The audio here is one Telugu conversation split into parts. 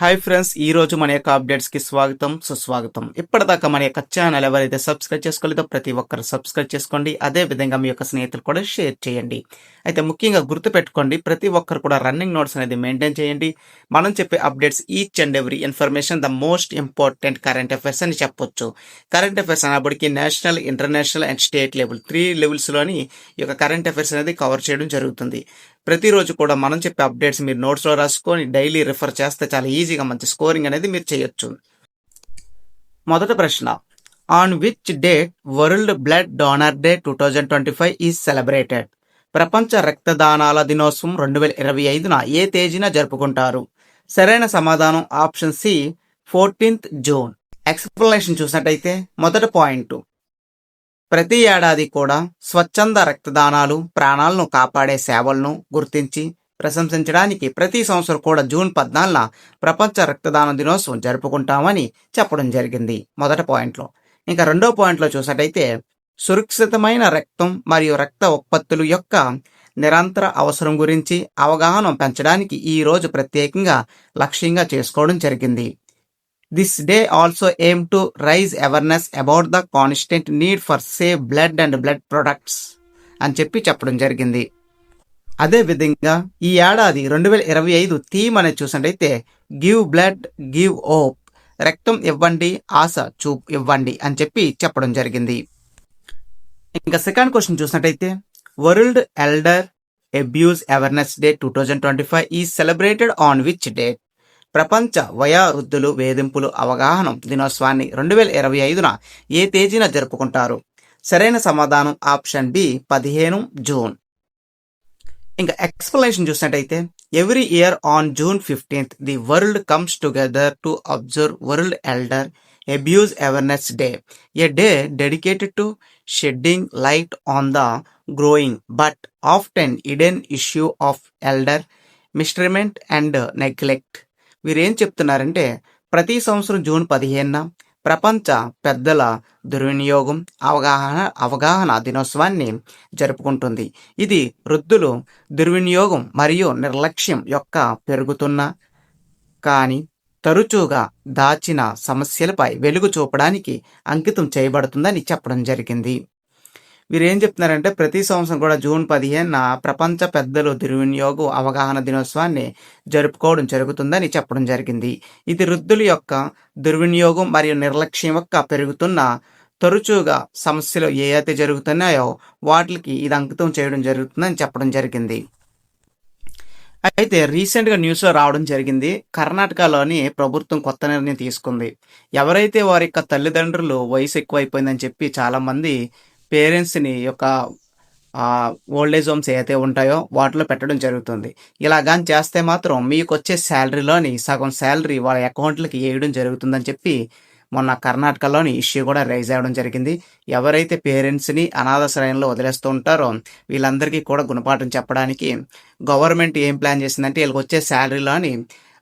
హాయ్ ఫ్రెండ్స్ ఈ రోజు మన యొక్క అప్డేట్స్కి స్వాగతం సుస్వాగతం. ఇప్పటిదాకా మన యొక్క ఛానల్ ఎవరైతే సబ్స్క్రైబ్ చేసుకోలేదో ప్రతి ఒక్కరు సబ్స్క్రైబ్ చేసుకోండి. అదే విధంగా మీ యొక్క స్నేహితులు కూడా షేర్ చేయండి. అయితే ముఖ్యంగా గుర్తుపెట్టుకోండి ప్రతి ఒక్కరు కూడా రన్నింగ్ నోట్స్ అనేది మెయింటైన్ చేయండి. మనం చెప్పే updates each and every information the most important current affairs అని చెప్పొచ్చు. కరెంట్ అఫైర్స్ అనేప్పటికీ national international and state level three లెవెల్స్లోని ఈ యొక్క కరెంట్ అఫైర్స్ అనేది కవర్ చేయడం జరుగుతుంది. ప్రతిరోజు కూడా మనం చెప్పే అప్డేట్స్ మీరు నోట్స్లో రాసుకొని డైలీ రిఫర్ చేస్తే చాలా ఈజీగా మంచి స్కోరింగ్ అనేది మీరు చేయొచ్చు. మొదటి ప్రశ్న on which date World Blood Donor Day two thousand twenty five is celebrated ప్రపంచ రక్తదానాల దినోత్సవం రెండు వేల ఇరవై ఐదున ఏ తేదీన జరుపుకుంటారు? సరైన సమాధానం option C fourteenth June. Explanation చూసినట్టయితే మొదటి పాయింట్ ప్రతి ఏడాది కూడా స్వచ్ఛంద రక్తదానాలు ప్రాణాలను కాపాడే సేవలను గుర్తించి ప్రశంసించడానికి ప్రతి సంవత్సరం కూడా జూన్ పద్నాలుగున ప్రపంచ రక్తదాన దినోత్సవం జరుపుకుంటామని చెప్పడం జరిగింది మొదటి పాయింట్లో. ఇంకా రెండో పాయింట్లో చూసినట్టయితే సురక్షితమైన రక్తం మరియు రక్త ఉత్పత్తులు యొక్క నిరంతర అవసరం గురించి అవగాహన పెంచడానికి ఈ రోజు ప్రత్యేకంగా లక్ష్యంగా చేసుకోవడం జరిగింది. This day also aim to raise awareness about the constant need for safe blood and blood products అని చెప్పి చెప్పడం జరిగింది. అదే విధంగా ఈ ఏడాది రెండు వేల ఇరవై ఐదు థీమ్ అనేది చూసినట్టయితే గివ్ బ్లడ్ గివ్ ఓప్ రక్తం ఇవ్వండి ఆశ చూప్ ఇవ్వండి అని చెప్పి చెప్పడం జరిగింది. ఇంకా సెకండ్ క్వశ్చన్ చూసినట్టయితే World Elder Abuse Awareness Day two thousand twenty five is celebrated on which date ప్రపంచ వయోవృద్ధులు వేధింపులు అవగాహన దినోత్సవాన్ని రెండు వేల ఇరవై ఐదున ఏ తేదీన జరుపుకుంటారు? సరైన సమాధానం ఆప్షన్ బి పదిహేను జూన్. ఇంకా ఎక్స్ప్లెనేషన్ చూసినట్టయితే every year on June fifteenth the world comes together to observe World Elder Abuse Awareness Day. A day dedicated to shedding light on the growing but often hidden issue of elder mistreatment and neglect. వీరేం చెప్తున్నారంటే ప్రతి సంవత్సరం జూన్ పదిహేనున ప్రపంచ పెద్దల దుర్వినియోగం అవగాహన అవగాహన దినోత్సవాన్ని జరుపుకుంటుంది. ఇది వృద్ధులు దుర్వినియోగం మరియు నిర్లక్ష్యం యొక్క పెరుగుతున్న కానీ తరచుగా దాచిన సమస్యలపై వెలుగు చూపడానికి అంకితం చేయబడుతుందని చెప్పడం జరిగింది. వీరేం చెప్తున్నారంటే ప్రతి సంవత్సరం కూడా జూన్ పదిహేనున ప్రపంచ పెద్దలు దుర్వినియోగం అవగాహన దినోత్సవాన్ని జరుపుకోవడం జరుగుతుందని చెప్పడం జరిగింది. ఇది వృద్ధుల యొక్క దుర్వినియోగం మరియు నిర్లక్ష్యం యొక్క పెరుగుతున్న తరచుగా సమస్యలు ఏ అయితే జరుగుతున్నాయో వాటికి ఇది అంకితం చేయడం జరుగుతుందని చెప్పడం జరిగింది. అయితే రీసెంట్గా న్యూస్లో రావడం జరిగింది కర్ణాటకలోని ప్రభుత్వం కొత్త నిర్ణయం తీసుకుంది. ఎవరైతే వారి యొక్క తల్లిదండ్రులు వయసు ఎక్కువైపోయిందని చెప్పి చాలామంది పేరెంట్స్ని యొక్క ఓల్డేజ్ హోమ్స్ ఏదైతే ఉంటాయో వాటిలో పెట్టడం జరుగుతుంది. ఇలా కానీ చేస్తే మాత్రం మీకు వచ్చే శాలరీలోని సగం శాలరీ వాళ్ళ అకౌంట్లకి వేయడం జరుగుతుందని చెప్పి మొన్న కర్ణాటకలోని ఇష్యూ కూడా రైజ్ అవ్వడం జరిగింది. ఎవరైతే పేరెంట్స్ని అనాథాశ్రయంలో వదిలేస్తూ ఉంటారో వీళ్ళందరికీ కూడా గుణపాఠం చెప్పడానికి గవర్నమెంట్ ఏం ప్లాన్ చేసిందంటే వీళ్ళకి వచ్చే శాలరీలోని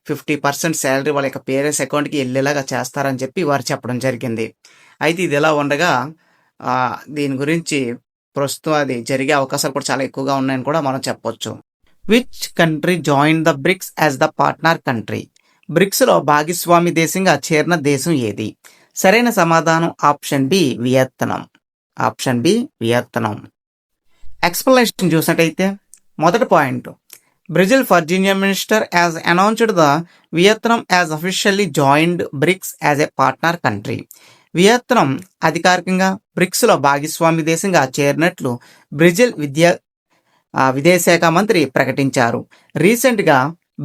ఫిఫ్టీ పర్సెంట్ శాలరీ వాళ్ళ యొక్క పేరెంట్స్ అకౌంట్కి వెళ్ళేలాగా చేస్తారని చెప్పి వారు చెప్పడం జరిగింది. అయితే ఇది ఎలా ఉండగా దీని గురించి ప్రస్తుతం అది జరిగే అవకాశాలు కూడా చాలా ఎక్కువగా ఉన్నాయని కూడా మనం చెప్పొచ్చు. Which country join the BRICS as the partner country బ్రిక్స్లో భాగస్వామి దేశంగా చేరిన దేశం ఏది? సరైన సమాధానం option B Vietnam. Option B Vietnam. Explanation చూసినట్టయితే మొదటి point. Brazil Virginia minister has announced the Vietnam has officially joined BRICS as a partner country Vietnam అధికారికంగా బ్రిక్స్లో భాగస్వామి దేశంగా చేరినట్లు బ్రెజిల్ విద్యా విదేశాఖ మంత్రి ప్రకటించారు. రీసెంట్గా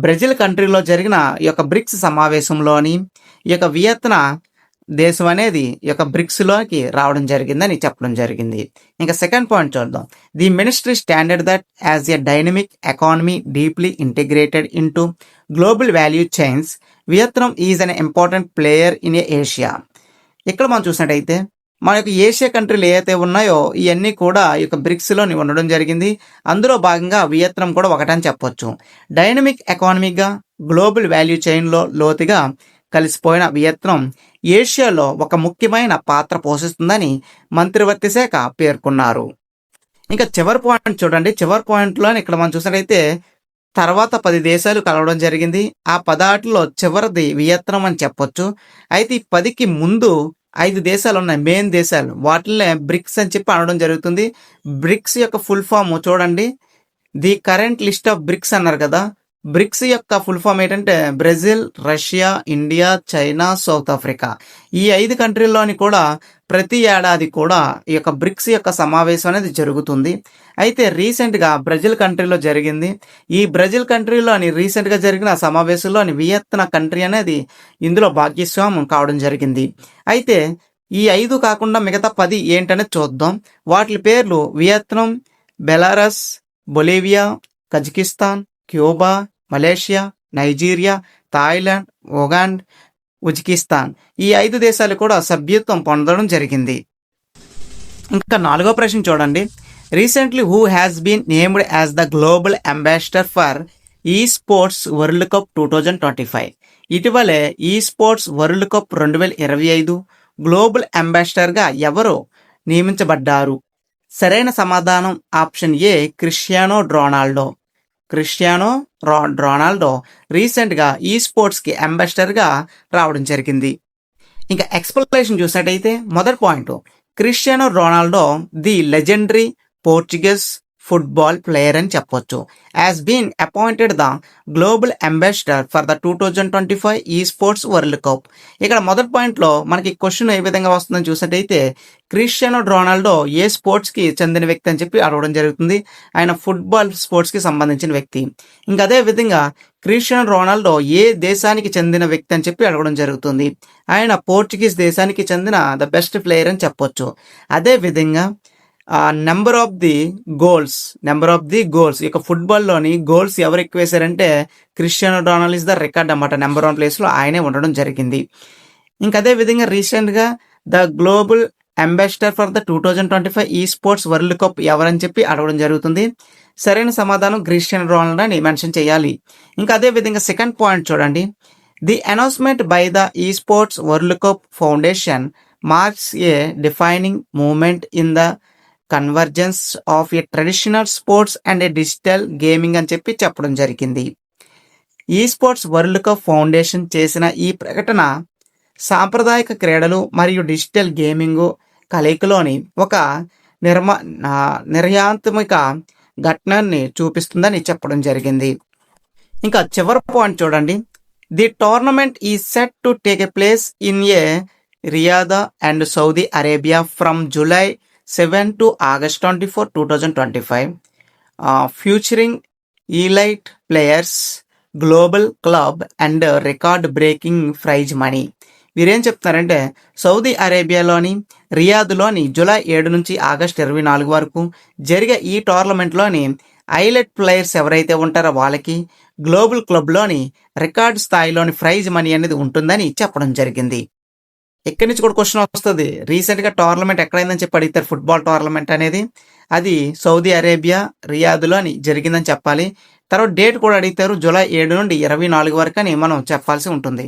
బ్రెజిల్ కంట్రీలో జరిగిన ఈ యొక్క బ్రిక్స్ సమావేశంలోని ఈ యొక్క వియత్నా దేశం అనేది ఈ యొక్క బ్రిక్స్లోకి రావడం జరిగిందని చెప్పడం జరిగింది. ఇంకా సెకండ్ పాయింట్ చూద్దాం. The ministry standard that as a dynamic economy deeply integrated into global value chains Vietnam is an important player in Asia. ఇక్కడ మనం చూసినట్టయితే మన యొక్క ఏషియా కంట్రీలు ఏవైతే ఉన్నాయో ఇవన్నీ కూడా ఈ యొక్క బ్రిక్స్లోని ఉండడం జరిగింది. అందులో భాగంగా వియత్నం కూడా ఒకటని చెప్పొచ్చు. డైనమిక్ ఎకానమీగా గ్లోబల్ వాల్యూ చైన్లో లోతుగా కలిసిపోయిన వియత్నం ఏషియాలో ఒక ముఖ్యమైన పాత్ర పోషిస్తుందని మంత్రివర్తి శాఖ పేర్కొన్నారు. ఇంకా చివరి పాయింట్ చూడండి. చివరి పాయింట్లో ఇక్కడ మనం చూసినట్టయితే తర్వాత పది దేశాలు కలవడం జరిగింది. ఆ పదాటిలో చివరిది వియత్నం అని చెప్పొచ్చు. అయితే ఈ పదికి ముందు ఐదు దేశాలు ఉన్నాయి మెయిన్ దేశాలు. వాటిల్నే బ్రిక్స్ అని చెప్పి అనడం జరుగుతుంది. బ్రిక్స్ యొక్క ఫుల్ ఫామ్ చూడండి. The current list of BRICS అన్నారు కదా. బ్రిక్స్ యొక్క ఫుల్ ఫామ్ ఏంటంటే Brazil Russia India China South Africa. ఈ ఐదు కంట్రీల్లోని కూడా ప్రతి ఏడాది కూడా ఈ యొక్క బ్రిక్స్ యొక్క సమావేశం అనేది జరుగుతుంది. అయితే రీసెంట్గా బ్రెజిల్ కంట్రీలో జరిగింది. ఈ బ్రెజిల్ కంట్రీలోని రీసెంట్గా జరిగిన సమావేశంలోని వియత్నా కంట్రీ అనేది ఇందులో భాగ్యస్వామ్యం కావడం జరిగింది. అయితే ఈ ఐదు కాకుండా మిగతా పది ఏంటనేది చూద్దాం. వాటి పేర్లు Vietnam Belarus Bolivia Kazakhstan Cuba Malaysia Nigeria Thailand Uganda Uzbekistan ఈ ఐదు దేశాలు కూడా సభ్యత్వం పొందడం జరిగింది. ఇంకా నాలుగో ప్రశ్న చూడండి. Recently who has been named as the global ambassador for esports world cup two thousand twenty five ఇటీవలే ఈ స్పోర్ట్స్ వరల్డ్ కప్ రెండు వేల ఇరవై ఐదు గ్లోబల్ అంబాసిడర్గా ఎవరు నియమించబడ్డారు? సరైన సమాధానం option A Cristiano Ronaldo. Cristiano రో రొనాల్డో రీసెంట్గా ఈ స్పోర్ట్స్కి అంబాసిడర్గా రావడం జరిగింది. ఇంకా ఎక్స్ప్లెనేషన్ చూసినట్టయితే మొదటి point Cristiano Ronaldo the legendary Portuguese football player అని చెప్పొచ్చు. Has been appointed the global ambassador for the two thousand twenty five esports world cup ఇక్కడ మొదటి పాయింట్లో మనకి క్వశ్చన్ ఏ విధంగా వస్తుందని చూసినట్టయితే క్రిస్టియానో రొనాల్డో ఏ స్పోర్ట్స్కి చెందిన వ్యక్తి అని చెప్పి అడగడం జరుగుతుంది. ఆయన ఫుట్బాల్ స్పోర్ట్స్కి సంబంధించిన వ్యక్తి. ఇంకా అదే విధంగా క్రిస్టియానో రొనాల్డో ఏ దేశానికి చెందిన వ్యక్తి అని చెప్పి అడగడం జరుగుతుంది. ఆయన పోర్చుగీస్ దేశానికి చెందిన ద బెస్ట్ ప్లేయర్ అని చెప్పొచ్చు. అదే విధంగా number of the goals number of the goals ఇక ఫుట్బాల్లోని గోల్స్ ఎవరు ఎక్కువ వేశారంటే Cristiano Ronaldo is the record అనమాట నెంబర్ వన్ ప్లేస్లో ఆయనే ఉండడం జరిగింది. ఇంకా అదే విధంగా రీసెంట్గా the global ambassador for the two thousand twenty five esports world cup ఎవరని చెప్పి అడగడం జరుగుతుంది. సరైన సమాధానం క్రిస్టియన్ రొనాల్డ్ అని మెన్షన్ చేయాలి. ఇంకా అదే విధంగా సెకండ్ పాయింట్ చూడండి. The announcement by the esports world cup foundation marks a defining moment in the convergence of a traditional sports and a digital gaming అని చెప్పి చెప్పడం జరిగింది. ఈ స్పోర్ట్స్ వరల్డ్ కప్ ఫౌండేషన్ చేసిన ఈ ప్రకటన సాంప్రదాయక క్రీడలు మరియు డిజిటల్ గేమింగ్ కలయికలోని ఒక నిర్మా నిర్యాంతమిక ఘటనని చూపిస్తుందని చెప్పడం జరిగింది. ఇంకా చివరి పాయింట్ చూడండి. The tournament is set to take a place in a Riyadh and Saudi Arabia from July seven to August twenty four two thousand twenty five featuring elite players global club and record breaking prize money. వీరేం చెప్తున్నారంటే సౌదీ అరేబియాలోని రియాద్లోని జూలై ఏడు నుంచి ఆగస్ట్ ఇరవై నాలుగు వరకు జరిగే ఈ టోర్నమెంట్లోని ఐలెట్ ప్లేయర్స్ ఎవరైతే ఉంటారో వాళ్ళకి గ్లోబల్ క్లబ్లోని రికార్డ్ స్థాయిలోని ప్రైజ్ మనీ అనేది ఉంటుందని చెప్పడం జరిగింది. ఇక్కడి నుంచి కూడా క్వశ్చన్ వస్తుంది. రీసెంట్గా టోర్నమెంట్ ఎక్కడైందని చెప్పి అడుగుతారు. ఫుట్బాల్ టోర్నమెంట్ అనేది అది సౌదీ అరేబియా రియాదులో అని జరిగిందని చెప్పాలి. తర్వాత డేట్ కూడా అడుగుతారు. జూలై ఏడు నుండి ఇరవై నాలుగు వరకు అని మనం చెప్పాల్సి ఉంటుంది.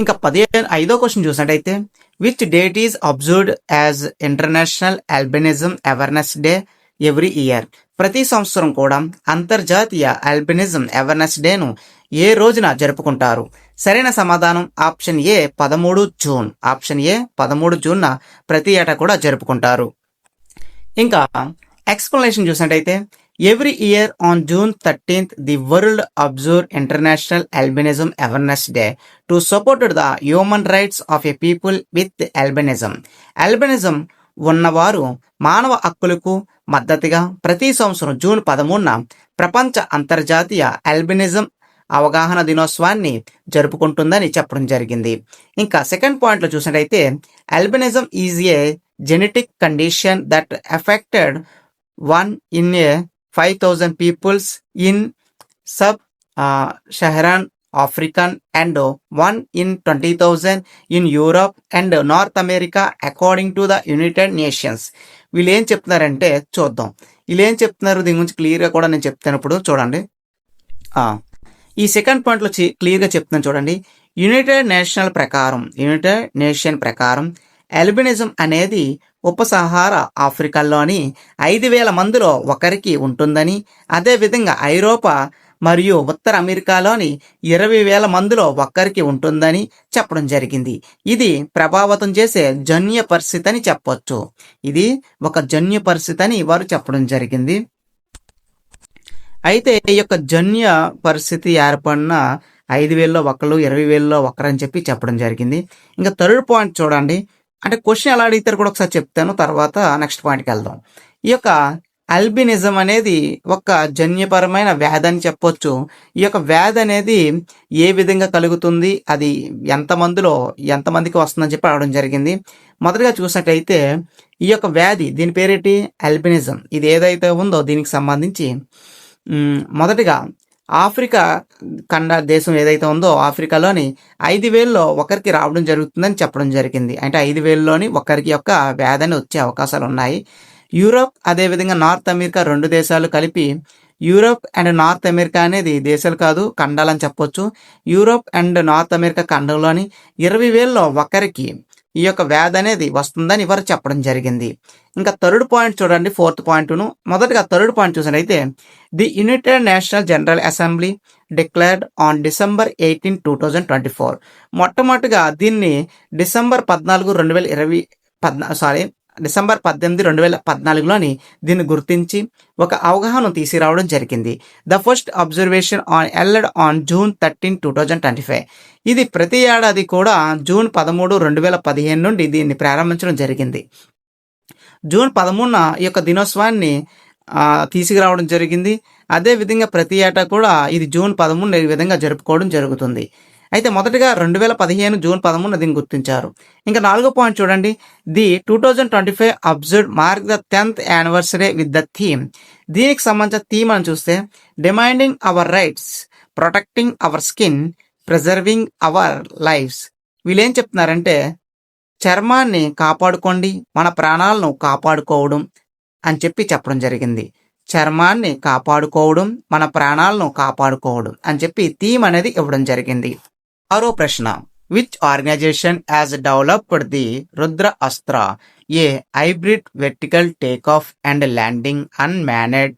ఇంకా పదిహేను ఐదో క్వశ్చన్ చూసినట్టయితే which date is observed as International Albinism Awareness Day every year ప్రతి సంవత్సరం కూడా అంతర్జాతీయ ఆల్బినిజం అవేర్నెస్ డేను ఏ రోజున జరుపుకుంటారు? సరైన సమాధానం ఆప్షన్ ఏ పదమూడు జూన్. ఆప్షన్ ఏ పదమూడు జూన్న ప్రతి ఏటా కూడా జరుపుకుంటారు. ఇంకా ఎక్స్ప్లెనేషన్ చూసినట్టయితే every year on June thirteenth the world observe International Albinism Awareness Day to support the human rights of a people with albinism. Albinism ఉన్నవారు మానవ హక్కులకు మద్దతుగా ప్రతి సంవత్సరం జూన్ పదమూడున ప్రపంచ అంతర్జాతీయ అల్బినిజం అవగాహన దినోత్సవాన్ని జరుపుకుంటుందని చెప్పడం జరిగింది. ఇంకా సెకండ్ పాయింట్లో చూసినట్టయితే albinism is a genetic condition that effected one in a five thousand peoples in sub Saharan African and one in twenty thousand in Europe and North America according to the United Nations వీళ్ళు ఏం చెప్తున్నారంటే చూద్దాం. వీళ్ళు ఏం చెప్తున్నారు? దీని గురించి క్లియర్గా కూడా నేను చెప్తాను ఇప్పుడు. చూడండి. ఈ సెకండ్ పాయింట్లో క్లియర్గా చెప్తున్నాను చూడండి. యునైటెడ్ నేషనల్ ప్రకారం యునైటెడ్ నేషన్ ప్రకారం ఎల్బినిజం అనేది ఉపసహార ఆఫ్రికాలోని ఐదు వేల మందిలో ఒకరికి ఉంటుందని అదేవిధంగా ఐరోపా మరియు ఉత్తర అమెరికాలోని ఇరవై వేల మందిలో ఒక్కరికి ఉంటుందని చెప్పడం జరిగింది. ఇది ప్రభావితం చేసే జన్య పరిస్థితి అని చెప్పొచ్చు. ఇది ఒక జన్య పరిస్థితి అని వారు చెప్పడం జరిగింది. అయితే ఈ యొక్క జన్య పరిస్థితి ఏర్పడిన ఐదు వేల్లో ఒకళ్ళు ఇరవై వేల్లో ఒకరు అని చెప్పి చెప్పడం జరిగింది. ఇంకా థర్డ్ పాయింట్ చూడండి. అంటే క్వశ్చన్ ఎలా అడిగితే కూడా ఒకసారి చెప్తాను. తర్వాత నెక్స్ట్ పాయింట్కి వెళ్దాం. ఈ యొక్క అల్బినిజం అనేది ఒక జన్యపరమైన వ్యాధి అని చెప్పొచ్చు. ఈ యొక్క వ్యాధి అనేది ఏ విధంగా కలుగుతుంది? అది ఎంతమందిలో ఎంతమందికి వస్తుందని చెప్పి అడగడం జరిగింది. మొదటగా చూసినట్లయితే ఈ యొక్క వ్యాధి దీని పేరేటి? అల్బినిజం ఇది ఏదైతే ఉందో దీనికి సంబంధించి మొదటిగా ఆఫ్రికా ఖండ దేశం ఏదైతే ఉందో ఆఫ్రికాలోని ఐదు వేల్లో ఒకరికి రావడం జరుగుతుందని చెప్పడం జరిగింది. అంటే ఐదు వేల్లోని ఒకరికి యొక్క వ్యాధి వచ్చే అవకాశాలు ఉన్నాయి. యూరోప్ అదేవిధంగా నార్త్ అమెరికా రెండు దేశాలు కలిపి యూరోప్ అండ్ నార్త్ అమెరికా అనేది దేశాలు కాదు ఖండాలని చెప్పొచ్చు. యూరోప్ అండ్ నార్త్ అమెరికా ఖండంలోని ఇరవై వేల్లో ఒకరికి ఈ యొక్క వ్యాధి అనేది వస్తుందని వారు చెప్పడం జరిగింది. ఇంకా థర్డ్ పాయింట్ చూడండి ఫోర్త్ పాయింట్ను. మొదటగా థర్డ్ పాయింట్ చూసినట్టయితే the United National General Assembly declared on December eighteen two thousand twenty four. మొట్టమొదటిగా దీన్ని డిసెంబర్ పద్నాలుగు రెండు వేల ఇరవై పద్నా సారీ డిసెంబర్ పద్దెనిమిది రెండు వేల పద్నాలుగులోని దీన్ని గుర్తించి ఒక అవగాహన తీసుకురావడం జరిగింది. The first observation on held on June thirteen two thousand twenty five. ఇది ప్రతి ఏడాది కూడా జూన్ పదమూడు రెండు వేల పదిహేను నుండి దీన్ని ప్రారంభించడం జరిగింది. జూన్ పదమూడున ఈ యొక్క దినోత్సవాన్ని తీసుకురావడం జరిగింది. అదే విధంగా ప్రతి ఏటా కూడా ఇది జూన్ పదమూడు ఈ విధంగా జరుపుకోవడం జరుగుతుంది. అయితే మొదటగా రెండు వేల పదిహేను జూన్ పదమూడున దీన్ని గుర్తించారు. ఇంకా నాలుగో పాయింట్ చూడండి. The two thousand twenty five observe mark the tenth anniversary with the theme. దీనికి సంబంధించిన థీమ్ అని చూస్తే demanding our rights protecting our skin preserving our lives వీళ్ళేం చెప్తున్నారంటే చర్మాన్ని కాపాడుకోండి మన ప్రాణాలను కాపాడుకోవడం అని చెప్పి చెప్పడం జరిగింది. చర్మాన్ని కాపాడుకోవడం మన ప్రాణాలను కాపాడుకోవడం అని చెప్పి థీమ్ అనేది ఇవ్వడం జరిగింది. ఆరో ప్రశ్న. Which organization has developed the Rudra Astra a hybrid vertical take off and landing unmanned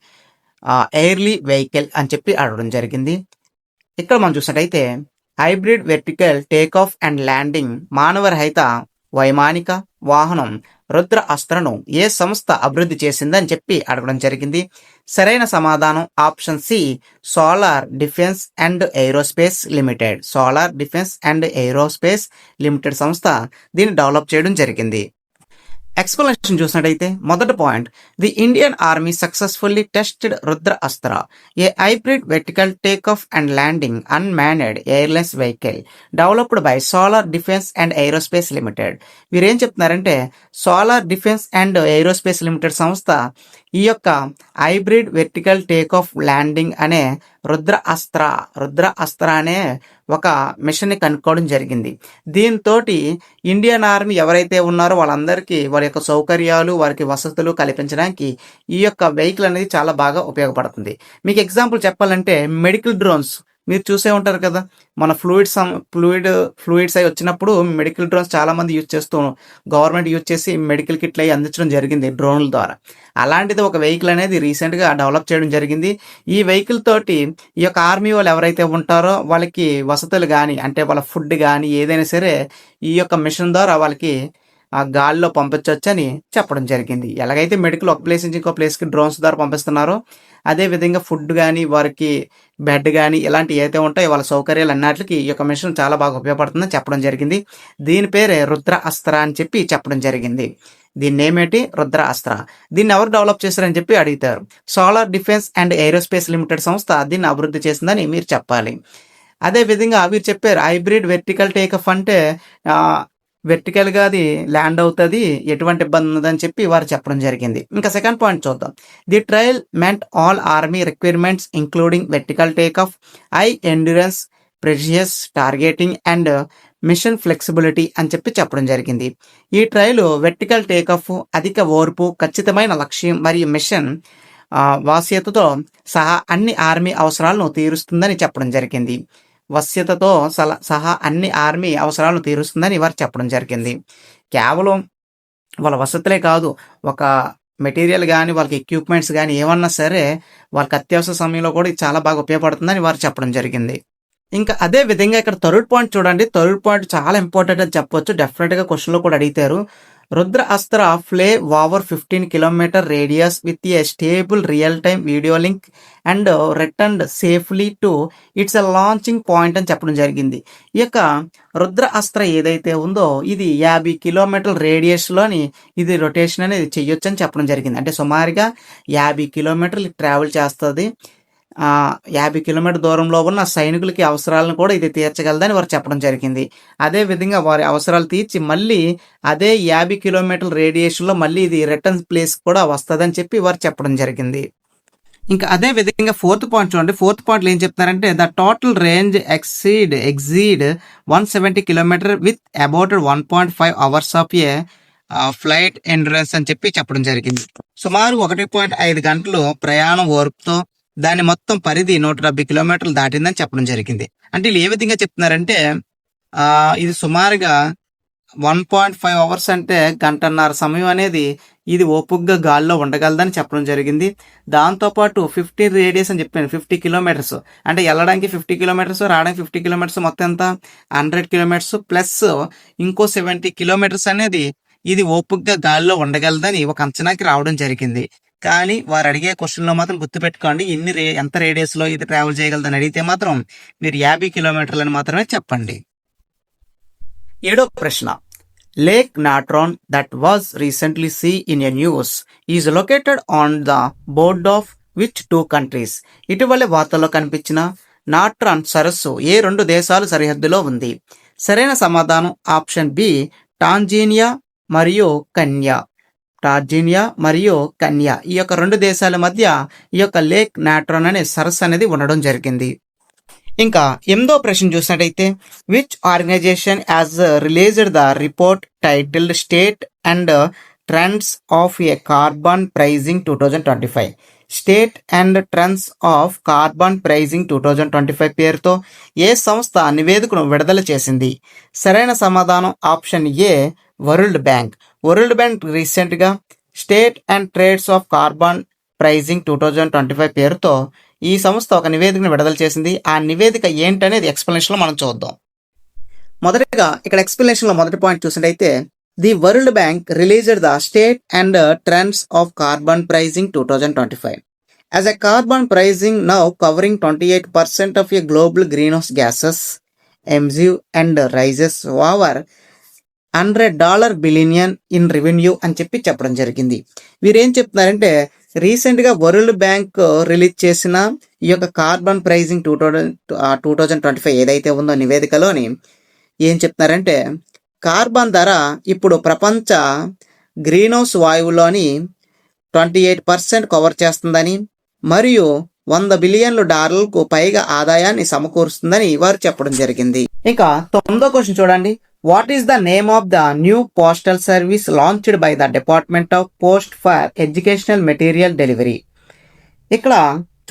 aerial vehicle అని చెప్పి అడగడం జరిగింది. ఇక్కడ మనం చూసినట్టయితే hybrid vertical take off and landing మానవరహిత వైమానిక వాహనం రుద్ర అస్త్రను ఏ సంస్థ అభివృద్ధి చేసిందని చెప్పి అడగడం జరిగింది. సరైన సమాధానం option C solar defence and aerospace limited. Solar defence and aerospace limited సంస్థ దీన్ని డెవలప్ చేయడం జరిగింది. ఎక్స్ప్లెనేషన్ చూసినట్టయితే మొదటి point the Indian army successfully tested Rudra Astra a hybrid vertical take off and landing unmanned airlines vehicle developed by solar defence and aerospace limited. వీరేం చెప్తున్నారంటే solar defence and aerospace limited సంస్థ ఈ యొక్క hybrid vertical take off landing అనే రుద్ర అస్త్ర రుద్ర అస్త్ర అనే ఒక మిషన్ని కనుక్కోవడం జరిగింది. దీంతో ఇండియన్ ఆర్మీ ఎవరైతే ఉన్నారో వాళ్ళందరికీ వారి యొక్క సౌకర్యాలు వారికి వసతులు కల్పించడానికి ఈ యొక్క వెహికల్ అనేది చాలా బాగా ఉపయోగపడుతుంది. మీకు ఎగ్జాంపుల్ చెప్పాలంటే మెడికల్ డ్రోన్స్. మీరు చూసే ఉంటారు కదా మన ఫ్లూయిడ్స్ ఫ్లూయిడ్ ఫ్లూయిడ్స్ అవి వచ్చినప్పుడు మెడికల్ డ్రోన్స్ చాలామంది యూజ్ చేస్తూ గవర్నమెంట్ యూజ్ చేసి మెడికల్ కిట్లు అవి అందించడం జరిగింది డ్రోన్ల ద్వారా. అలాంటిది ఒక వెహికల్ అనేది రీసెంట్గా డెవలప్ చేయడం జరిగింది. ఈ వెహికల్ తోటి ఈ యొక్క ఆర్మీ వాళ్ళు ఎవరైతే ఉంటారో వాళ్ళకి వసతులు కానీ అంటే వాళ్ళ ఫుడ్ కానీ ఏదైనా సరే ఈ యొక్క మిషన్ ద్వారా వాళ్ళకి ఆ గాలిలో పంపించవచ్చని చెప్పడం జరిగింది. ఎలాగైతే మెడికల్ ఒక ప్లేస్ నుంచి ఇంకో ప్లేస్కి డ్రోన్స్ ద్వారా పంపిస్తున్నారో అదే విధంగా ఫుడ్ కానీ వారికి బెడ్ కానీ ఇలాంటివి ఏదైతే ఉంటాయో వాళ్ళ సౌకర్యాలు అన్నిటికి ఈ యొక్క మిషన్ చాలా బాగా ఉపయోగపడుతుందని చెప్పడం జరిగింది. దీని పేరే రుద్ర అస్త్ర అని చెప్పి చెప్పడం జరిగింది. దీన్ని ఏమేంటి రుద్ర అస్త్ర. దీన్ని ఎవరు డెవలప్ చేశారని చెప్పి అడుగుతారు. Solar defence and aerospace limited సంస్థ దీన్ని అభివృద్ధి చేసిందని మీరు చెప్పాలి. అదే విధంగా వీరు చెప్పారు హైబ్రిడ్ వెర్టికల్ టేకఫ్ అంటే వెర్టికల్గా అది ల్యాండ్ అవుతుంది ఎటువంటి ఇబ్బంది ఉందని చెప్పి వారు చెప్పడం జరిగింది. ఇంకా సెకండ్ పాయింట్ చూద్దాం. The trial met all army requirements including vertical take off high endurance precious targeting and mission flexibility అని చెప్పి చెప్పడం జరిగింది. ఈ ట్రయల్ వెర్టికల్ టేక్ ఆఫ్ అధిక ఓర్పు ఖచ్చితమైన లక్ష్యం మరియు మిషన్ uh, వాస్యతతో సహా అన్ని ఆర్మీ అవసరాలను తీరుస్తుందని చెప్పడం జరిగింది. వశ్యతతో సల సహా అన్ని ఆర్మీ అవసరాలను తీరుస్తుందని వారు చెప్పడం జరిగింది. కేవలం వాళ్ళ వసతులే కాదు ఒక మెటీరియల్ కానీ వాళ్ళకి ఎక్విప్మెంట్స్ కానీ ఏమన్నా సరే వాళ్ళకి అత్యవసర సమయంలో కూడా చాలా బాగా ఉపయోగపడుతుందని వారు చెప్పడం జరిగింది. ఇంకా అదే విధంగా ఇక్కడ థర్డ్ పాయింట్ చూడండి. థర్డ్ పాయింట్ చాలా ఇంపార్టెంట్ అని చెప్పొచ్చు. డెఫినెట్గా క్వశ్చన్లో కూడా అడిగితారు. Rudra Astra flew over fifteen kilometer radius with a stable real time video link and return safely to its a launching point అని చెప్పడం జరిగింది. ఈ యొక్క రుద్ర అస్త్ర ఏదైతే ఉందో ఇది యాభై కిలోమీటర్ల రేడియస్లోని ఇది రొటేషన్ అనేది చెయ్యొచ్చు అని చెప్పడం జరిగింది. అంటే సుమారుగా యాభై కిలోమీటర్లు ట్రావెల్ చేస్తుంది. యాభై కిలోమీటర్ దూరంలో ఉన్న సైనికులకి అవసరాలను కూడా ఇది తీర్చగలదని వారు చెప్పడం జరిగింది. అదే విధంగా వారి అవసరాలు తీర్చి మళ్ళీ అదే యాభై కిలోమీటర్ల రేడియేషన్లో మళ్ళీ ఇది రిటర్న్ ప్లేస్ కూడా వస్తుందని చెప్పి వారు చెప్పడం జరిగింది. ఇంకా అదే విధంగా ఫోర్త్ పాయింట్ చూడండి. ఫోర్త్ పాయింట్లో ఏం చెప్తున్నారంటే the total range exceed exceed one seventy kilometer with about one point five hours of a flight endurance అని చెప్పి చెప్పడం జరిగింది. సుమారు ఒకటి పాయింట్ ఐదు గంటలు ప్రయాణం ఓర్పుతో దాని మొత్తం పరిధి నూట డెబ్బై కిలోమీటర్లు దాటిందని చెప్పడం జరిగింది. అంటే వీళ్ళు ఏ విధంగా చెప్తున్నారంటే ఇది సుమారుగా వన్ పాయింట్ ఫైవ్ అవర్స్ అంటే గంటన్నర సమయం అనేది ఇది ఓపుగ్గా గాల్లో ఉండగలదని చెప్పడం జరిగింది. దాంతోపాటు ఫిఫ్టీ రేడియస్ అని చెప్పాను ఫిఫ్టీ కిలోమీటర్స్. అంటే వెళ్ళడానికి ఫిఫ్టీ కిలోమీటర్స్ రావడానికి ఫిఫ్టీ కిలోమీటర్స్ మొత్తం ఎంత? హండ్రెడ్ కిలోమీటర్స్ ప్లస్ ఇంకో సెవెంటీ కిలోమీటర్స్ అనేది ఇది ఓపుగ్గా గాల్లో ఉండగలదని ఒక అంచనాకి రావడం జరిగింది. కానీ వారు అడిగే క్వశ్చన్లో మాత్రం గుర్తుపెట్టుకోండి. ఎన్ని రే ఎంత రేడియస్లో ఇది ట్రావెల్ చేయగలదని అడిగితే మాత్రం మీరు యాభై కిలోమీటర్లని మాత్రమే చెప్పండి. ఏడో ప్రశ్న. Lake Natron that was recently seen in a news is located on the border of which two countries ఇటీవల వార్తల్లో కనిపించిన నాట్రాన్ సరస్సు ఏ రెండు దేశాలు సరిహద్దులో ఉంది? సరైన సమాధానం ఆప్షన్ బి టాంజీనియా మరియు కన్యా. టార్జీనియా మరియు కన్యా. ఈ యొక్క రెండు దేశాల మధ్య ఈ యొక్క లేక్ నాట్రోన్ అనే సరస్సు అనేది ఉండడం జరిగింది. ఇంకా ఎనిమిదో ప్రశ్న చూసినట్టయితే which organization has released the report titled state and trends of a carbon pricing two thousand twenty five state and trends of carbon pricing two thousand twenty five పేరుతో ఏ సంస్థ నివేదికను విడుదల చేసింది? సరైన సమాధానం option A world bank. World bank రీసెంట్గా state and trades of carbon pricing two thousand twenty five పేరుతో ఈ సంస్థ ఒక నివేదికను విడుదల చేసింది. ఆ నివేదిక ఏంటనేది ఎక్స్ప్లెనేషన్లో మనం చూద్దాం. మొదటిగా ఇక్కడ ఎక్స్ప్లెనేషన్లో మొదటి పాయింట్ చూసినట్టయితే the world bank released the state and trends of carbon pricing two thousand twenty five. Has a carbon pricing now covering twenty eight percent of a global green house gases ఎంజివ్ and raises over hundred dollar billion in revenue అని చెప్పి చెప్పడం జరిగింది. వీరేం చెప్తున్నారంటే రీసెంట్గా వరల్డ్ బ్యాంక్ రిలీజ్ చేసిన ఈ యొక్క carbon pricing two thousand two thousand twenty five ఏదైతే ఉందో నివేదికలోని ఏం చెప్తున్నారంటే కార్బన్ ధర ఇప్పుడు ప్రపంచ గ్రీన్ హౌస్ వాయువులోని ట్వంటీ ఎయిట్ పర్సెంట్ కవర్ చేస్తుందని మరియు వంద బిలియన్లు డాలర్లకు పైగా ఆదాయాన్ని సమకూరుస్తుందని వారు చెప్పడం జరిగింది. ఇక తొమ్మిదో క్వశ్చన్ చూడండి. What is the name of the new postal service launched by the department of post for educational material delivery ఇక్కడ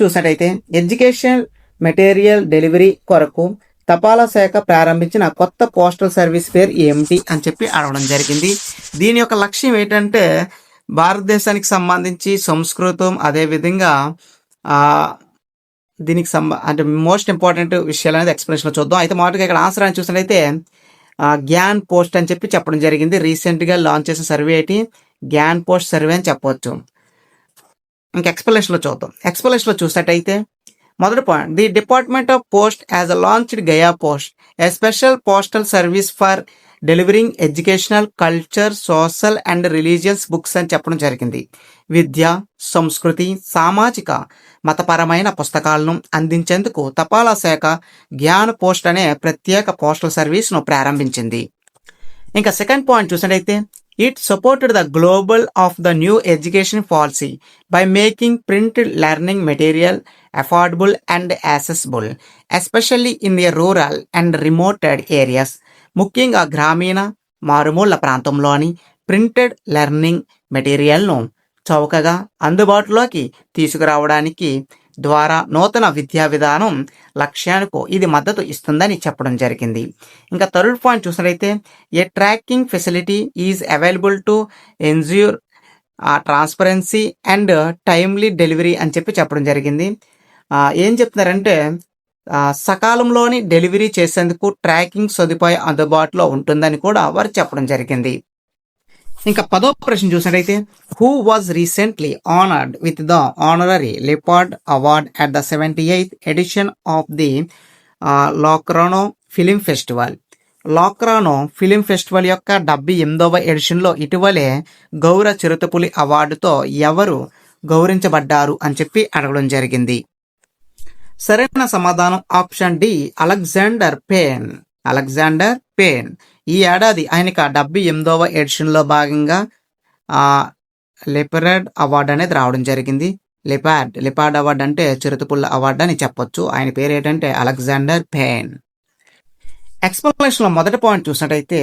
చూసినట్టయితే ఎడ్యుకేషన్ మెటీరియల్ డెలివరీ కొరకు తపాలా శాఖ ప్రారంభించిన కొత్త పోస్టల్ సర్వీస్ పేరు ఏమిటి అని చెప్పి అడగడం జరిగింది. దీని యొక్క లక్ష్యం ఏంటంటే భారతదేశానికి సంబంధించి సంస్కృతం అదేవిధంగా దీనికి సంబ అంటే మోస్ట్ ఇంపార్టెంట్ విషయాలు అనేది ఎక్స్ప్లెనేషన్లో చూద్దాం. అయితే మొదటిగా ఇక్కడ ఆన్సర్ అని చూసినట్లయితే గ్యాన్ పోస్ట్ అని చెప్పి చెప్పడం జరిగింది. రీసెంట్గా లాంచ్ చేసిన సర్వే ఏంటి గ్యాన్ పోస్ట్ సర్వే అని చెప్పవచ్చు ఇంకా ఎక్స్ప్లెనేషన్లో చూద్దాం. ఎక్స్ప్లెనేషన్లో చూసినట్టయితే మొదటి point the department of post has a launched Gaya post a special postal service for delivering educational culture social and religious books అని చెప్పడం జరిగింది. విద్య సంస్కృతి సామాజిక మతపరమైన పుస్తకాలను అందించేందుకు తపాలా శాఖ జ్ఞాన్ పోస్ట్ అనే ప్రత్యేక పోస్టల్ సర్వీస్ను ప్రారంభించింది. ఇంకా సెకండ్ పాయింట్ చూసినట్టయితే it supported the global of the new education policy by making printed learning material affordable and accessible especially in the rural and remoted areas. ముఖ్యంగా గ్రామీణ మారుమూల ప్రాంతంలోని ప్రింటెడ్ లెర్నింగ్ మెటీరియల్ను చౌకగా అందుబాటులోకి తీసుకురావడానికి ద్వారా నూతన విద్యా విధానం లక్ష్యానికి ఇది మద్దతు ఇస్తుందని చెప్పడం జరిగింది. ఇంకా థర్డ్ పాయింట్ చూసినట్లయితే a tracking facility is available to ensure transparency and timely delivery అని చెప్పి చెప్పడం జరిగింది. ఏం చెప్తున్నారంటే సకాలంలోని డెలివరీ చేసేందుకు ట్రాకింగ్ సదుపాయం అందుబాటులో ఉంటుందని కూడా వారు చెప్పడం జరిగింది. ఇంకా పదో ప్రశ్న చూసినట్టయితే who was recently honoured with the honorary leopard award at the seventy eighth edition of the Locarno film festival Locarno film festival యొక్క డెబ్బై ఎనిమిదవ ఎడిషన్లో ఇటీవలే గౌర చిరుతపులి అవార్డుతో ఎవరు గౌరవించబడ్డారు అని చెప్పి అడగడం జరిగింది. సరైన సమాధానం option D Alexander Payne. Alexander Payne. ఈ ఏడాది ఆయనకి ఆ డెబ్బై ఎనిమిదవ ఎడిషన్లో భాగంగా లిపరాడ్ అవార్డు అనేది రావడం జరిగింది. లిపాడ్ లిపార్డ్ అవార్డు అంటే చిరుతపుల్ల అవార్డు అని చెప్పొచ్చు. ఆయన పేరు ఏంటంటే అలెగ్జాండర్ పేన్. ఎక్స్ప్లెనేషన్లో మొదటి పాయింట్ చూసినట్టయితే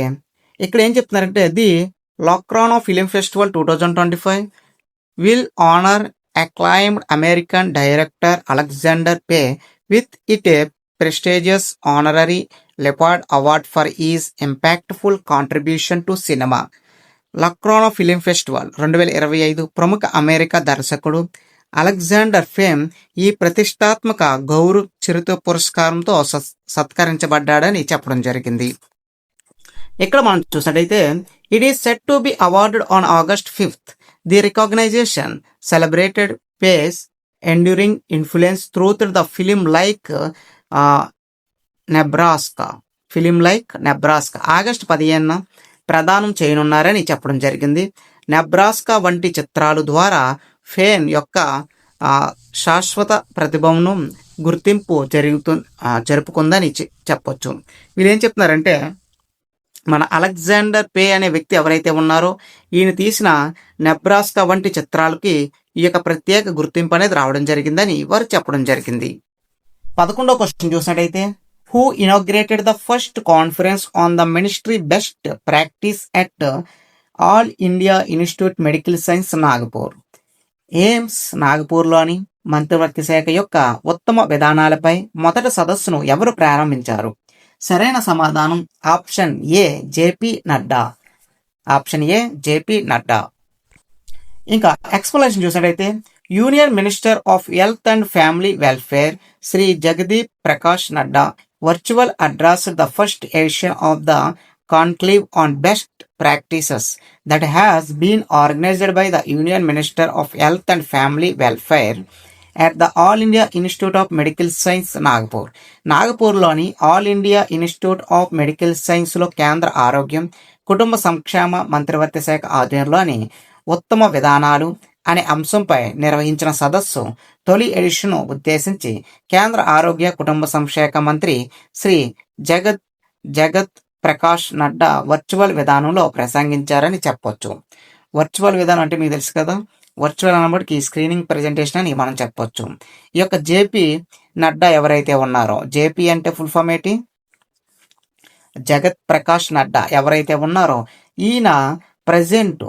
ఇక్కడ ఏం చెప్తున్నారంటే the Locarno film festival two thousand twenty five will honour acclaimed American director Alexander Payne with it a prestigious honorary Leopard Award for his impactful contribution to cinema. Locarno film festival రెండు వేల ఇరవై ఐదు ప్రముఖ అమెరికా దర్శకుడు అలెగ్జాండర్ ఫేమ్ ఈ ప్రతిష్టాత్మక గౌరు చిరుత పురస్కారంతో సత్- సత్కరించబడ్డాడని చెప్పడం జరిగింది ఇక్కడ మనం చూసినట్టయితే it is set to be awarded on August fifth the recognition celebrated Payne's enduring influence through the film like Nebraska film like Nebraska August పదిహేనున ప్రదానం చేయనున్నారని చెప్పడం జరిగింది. నెబ్రాస్కా వంటి చిత్రాలు ద్వారా ఫేన్ యొక్క శాశ్వత ప్రతిభను గుర్తింపు జరుగుతు జరుపుకుందని చెప్పొచ్చు. వీళ్ళు ఏం చెప్తున్నారంటే మన అలెగ్జాండర్ పే అనే వ్యక్తి ఎవరైతే ఉన్నారో ఈయన తీసిన నెబ్రాస్కా వంటి చిత్రాలకి ఈ యొక్క ప్రత్యేక గుర్తింపు అనేది రావడం జరిగిందని వారు చెప్పడం జరిగింది. పదకొండో క్వశ్చన్ చూసినట్టయితే who inaugurated the first conference on the ministry best practice at all India institute medical science Nagpur AIIMS నాగపూర్లోని మంత్రివర్గ శాఖ యొక్క ఉత్తమ విధానాలపై మొదటి సదస్సును ఎవరు ప్రారంభించారు? సరైన సమాధానం option A JP Nadda. Option A JP Nadda. ఇంకా ఎక్స్ప్లెనేషన్ చూసినట్టయితే union minister of health and family welfare Shri Jagdeep Prakash Nadda virtual address the first Asia of the conclave on best practices that has been organised by the union minister of health and family welfare at the all India institute of medical science Nagpur నాగపూర్లోని all India institute of medical సైన్స్లో కేంద్ర ఆరోగ్యం కుటుంబ సంక్షేమ మంత్రివర్గ శాఖ ఆధ్వర్యంలోని ఉత్తమ విధానాలు అనే అంశంపై నిర్వహించిన సదస్సు తొలి ఎడిషన్ ఉద్దేశించి కేంద్ర ఆరోగ్య కుటుంబ సంక్షేమ మంత్రి శ్రీ జగత్ జగత్ ప్రకాష్ నడ్డా వర్చువల్ విధానంలో ప్రసంగించారని చెప్పొచ్చు. వర్చువల్ విధానం అంటే మీకు తెలుసు కదా? వర్చువల్ అన్నప్పటికీ స్క్రీనింగ్ ప్రెజెంటేషన్ అని మనం చెప్పొచ్చు. ఈ యొక్క జేపీ నడ్డా ఎవరైతే ఉన్నారో జేపీ అంటే ఫుల్ ఫామ్ ఏంటి? జగత్ ప్రకాష్ నడ్డా ఎవరైతే ఉన్నారో ఈయన ప్రజెంట్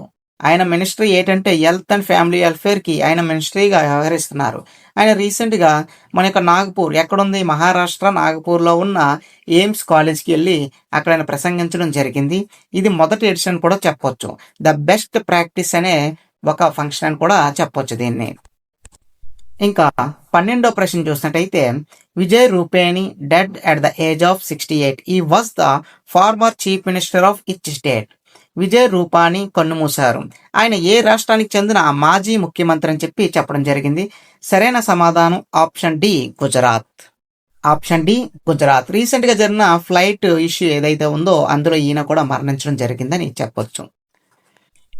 ఆయన మినిస్ట్రీ ఏంటంటే హెల్త్ అండ్ ఫ్యామిలీ వెల్ఫేర్కి ఆయన మినిస్ట్రీగా వ్యవహరిస్తున్నారు. ఆయన రీసెంట్గా మన యొక్క నాగపూర్ ఎక్కడుంది? మహారాష్ట్ర నాగపూర్లో ఉన్న ఎయిమ్స్ కాలేజ్కి వెళ్ళి అక్కడ ఆయన ప్రసంగించడం జరిగింది. ఇది మొదటి ఎడిషన్ కూడా చెప్పొచ్చు. ద బెస్ట్ ప్రాక్టీస్ అనే ఒక ఫంక్షన్ అని కూడా చెప్పొచ్చు దీన్ని. ఇంకా పన్నెండో ప్రశ్న చూసినట్టయితే Vijay Rupani died at the age of sixty eight. He was the former chief minister of which state Vijay Rupani కన్నుమూశారు. ఆయన ఏ రాష్ట్రానికి చెందిన మాజీ ముఖ్యమంత్రి అని చెప్పి చెప్పడం జరిగింది. సరైన సమాధానం option D Gujarat. Option D Gujarat. రీసెంట్గా జరిగిన ఫ్లైట్ ఇష్యూ ఏదైతే ఉందో అందులో ఈయన కూడా మరణించడం జరిగిందని చెప్పొచ్చు.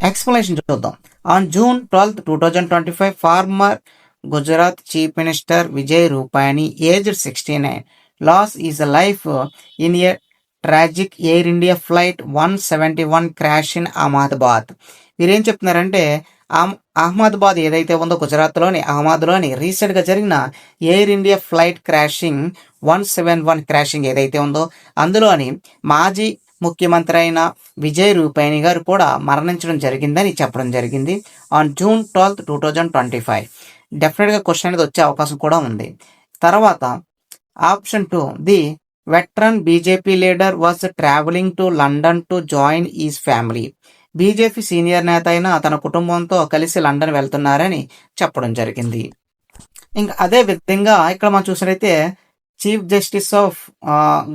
ఎక్స్ప్లెనేషన్ చూద్దాం. On June twelfth two thousand twenty five former Gujarat chief minister Vijay Rupani aged sixty nine. Lost his a life in a tragic air India flight one seventy one crash in Ahmedabad వీరేం చెప్తున్నారంటే అహ్మదాబాద్ ఏదైతే ఉందో గుజరాత్లోని అహ్మద్లోని రీసెంట్గా జరిగిన air India flight crashing one seven one crashing ఏదైతే ఉందో అందులోని మాజీ ముఖ్యమంత్రి అయిన విజయ్ రూపాని గారు కూడా మరణించడం జరిగిందని చెప్పడం జరిగింది. On June twelfth two thousand twenty five డెఫినెట్గా క్వశ్చన్ అనేది వచ్చే అవకాశం కూడా ఉంది. తర్వాత option two the veteran BJP leader was travelling to London to join his family BJP senior నేత అయిన తన కుటుంబంతో కలిసి లండన్ వెళ్తున్నారని చెప్పడం జరిగింది. ఇంకా అదే విధంగా ఇక్కడ మనం చూసినట్లయితే చీఫ్ జస్టిస్ ఆఫ్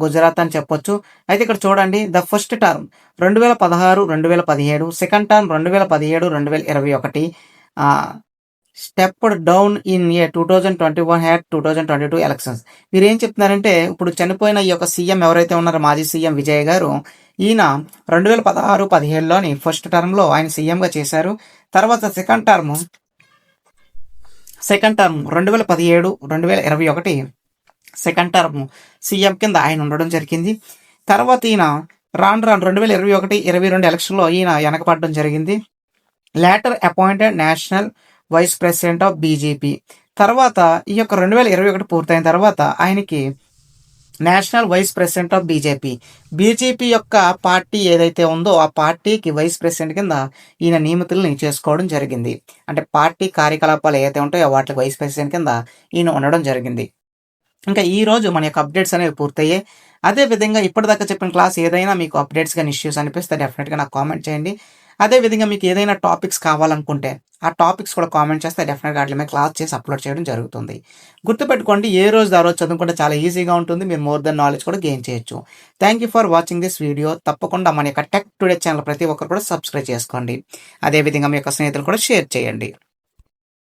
గుజరాత్ అని చెప్పొచ్చు. అయితే ఇక్కడ చూడండి ద ఫస్ట్ టర్మ్ రెండు వేల పదహారు రెండు వేల పదిహేడు సెకండ్ టర్మ్ రెండు వేల పదిహేడు రెండు వేల ఇరవై ఒకటి stepped down in a two thousand twenty one had two thousand twenty two elections మీరు ఏం చెప్తున్నారంటే ఇప్పుడు చనిపోయిన ఈ యొక్క సీఎం ఎవరైతే ఉన్నారో మాజీ సీఎం విజయ్ గారు ఈయన రెండు వేల పదహారు పదిహేడులోని ఫస్ట్ టర్మ్లో ఆయన సీఎంగా చేశారు. తర్వాత సెకండ్ టర్మ్ సెకండ్ టర్మ్ రెండు వేల పదిహేడు రెండు వేల ఇరవై ఒకటి సెకండ్ టర్మ్ సీఎం కింద ఆయన ఉండడం జరిగింది. తర్వాత ఈయన రాను రాను రెండు వేల ఇరవై ఒకటి ఇరవై రెండు ఎలక్షన్లో ఈయన వెనకపడడం జరిగింది. Later appointed national vice president of BJP తర్వాత ఈ యొక్క రెండు వేల ఇరవై ఒకటి పూర్తయిన తర్వాత ఆయనకి national vice president of BJP BJP యొక్క పార్టీ ఏదైతే ఉందో ఆ పార్టీకి వైస్ ప్రెసిడెంట్ కింద ఈయన నియమితులను చేసుకోవడం జరిగింది. అంటే పార్టీ కార్యకలాపాలు ఏదైతే ఉంటాయో వాటికి వైస్ ప్రెసిడెంట్ కింద ఈయన ఉండడం జరిగింది. ఇంకా ఈ రోజు మన యొక్క అప్డేట్స్ అనేవి పూర్తయ్యాయి. అదే విధంగా ఇప్పటిదాకా చెప్పిన క్లాస్ ఏదైనా మీకు అప్డేట్స్ కానీ ఇష్యూస్ అనిపిస్తే డెఫినెట్గా నాకు కామెంట్ చేయండి. అదే విధంగా మీకు ఏదైనా టాపిక్స్ కావాలనుకుంటే ఆ టాపిక్స్ కూడా కామెంట్ చేస్తే డెఫినెట్గా వాటి మీద క్లాస్ చేసి అప్లోడ్ చేయడం జరుగుతుంది. గుర్తుపెట్టుకోండి ఏ రోజు ఆ రోజు చదువుకుంటే చాలా ఈజీగా ఉంటుంది. మీరు మోర్ దెన్ నాలెడ్జ్ కూడా గెయిన్ చేయొచ్చు. Thank you for watching this video తప్పకుండా మన యొక్క టెక్ టుడే ఛానల్ ప్రతి ఒక్కరు కూడా సబ్స్క్రైబ్ చేసుకోండి. అదేవిధంగా మీ యొక్క స్నేహితులు కూడా షేర్ చేయండి.